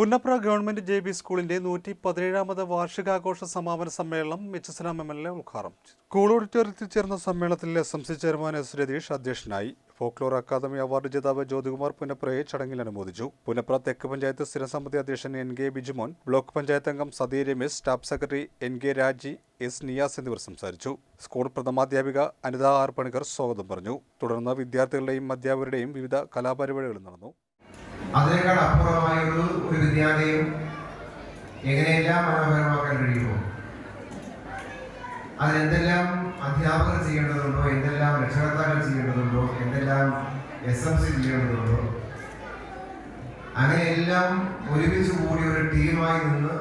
Punnapra government J B സ്കൂളിന്റെ നൂറ്റി പതിനേഴാമത് വാർഷികാഘോഷ സമാപന സമ്മേളനം H S M L A ഉദ്ഘാടനം സ്കൂൾ ഓഡിറ്റോറിയത്തിൽ ചേർന്ന സമ്മേളനത്തിൽ S M C chairman S Ratheesh അധ്യക്ഷനായി. ഫോക്ലോർ അക്കാദമി അവാർഡ് ജേതാവ് ജ്യോതികുമാർ പുന്നപ്രയെ ചടങ്ങിൽ അനുമോദിച്ചു. പുന്നപ്ര തെക്ക് പഞ്ചായത്ത് സ്ഥിരസമിതി അധ്യക്ഷൻ N K Bijumon block panchayat അംഗം Sathi Ramesh staff secretary N K Raji S Niyas എന്നിവർ സംസാരിച്ചു. സ്കൂൾ പ്രഥമാധ്യാപിക അനിത ആർ പണിക്കർ സ്വാഗതം പറഞ്ഞു. തുടർന്ന് വിദ്യാർത്ഥികളുടെയും അധ്യാപകരുടെയും വിവിധ കലാപരിപാടികൾ നടന്നു. അതിനേക്കാൾ അപ്പുറമായ ഒരു വിദ്യാലയം എങ്ങനെയെല്ലാം മനോഹരമാക്കാൻ കഴിയുമോ? അതിനെന്തെല്ലാം അധ്യാപകർ ചെയ്യേണ്ടതുണ്ടോ? എന്തെല്ലാം രക്ഷകർത്താക്കൾ ചെയ്യേണ്ടതുണ്ടോ? എന്തെല്ലാം എസ് എം സി ചെയ്യേണ്ടതുണ്ടോ? അങ്ങനെയെല്ലാം ഒരുമിച്ച് കൂടി ഒരു ടീമായി നിന്ന്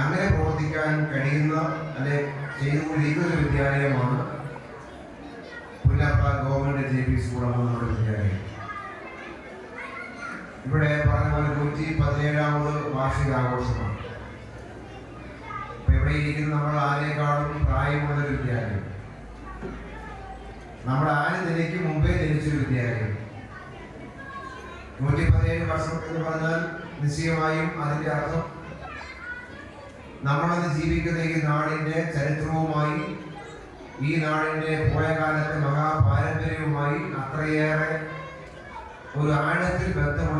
അങ്ങനെ പ്രവർത്തിക്കാൻ കഴിയുന്ന അല്ലെ ചെയ്തുകൊണ്ടിരിക്കുന്ന ഒരു വിദ്യാലയമാണ് Pullappa government J P school നമ്മുടെ വിദ്യാലയം. ഇവിടെ പറഞ്ഞ പോലെ നൂറ്റി പതിനേഴാമത് വാർഷികാഘോഷമാണ് ഇവിടെ ഇരിക്കുന്ന നമ്മൾ ആരെക്കാളും പ്രായമുള്ള വിദ്യാലയം. നമ്മൾ ആര് നിലയ്ക്ക് മുമ്പേ ജനിച്ചൊരു വിദ്യാലയം. നൂറ്റി പതിനേഴ് വർഷം എന്ന് പറഞ്ഞാൽ നിശ്ചയമായും അതിന്റെ അർത്ഥം നമ്മളത് ജീവിക്കുന്ന ഈ നാടിന്റെ ചരിത്രവുമായി ഈ നാടിന്റെ പോയ കാലത്തെ മഹാപാരമ്പര്യവുമായി അത്രയേറെ ഒരു ആഴത്തിൽ ബന്ധമുള്ള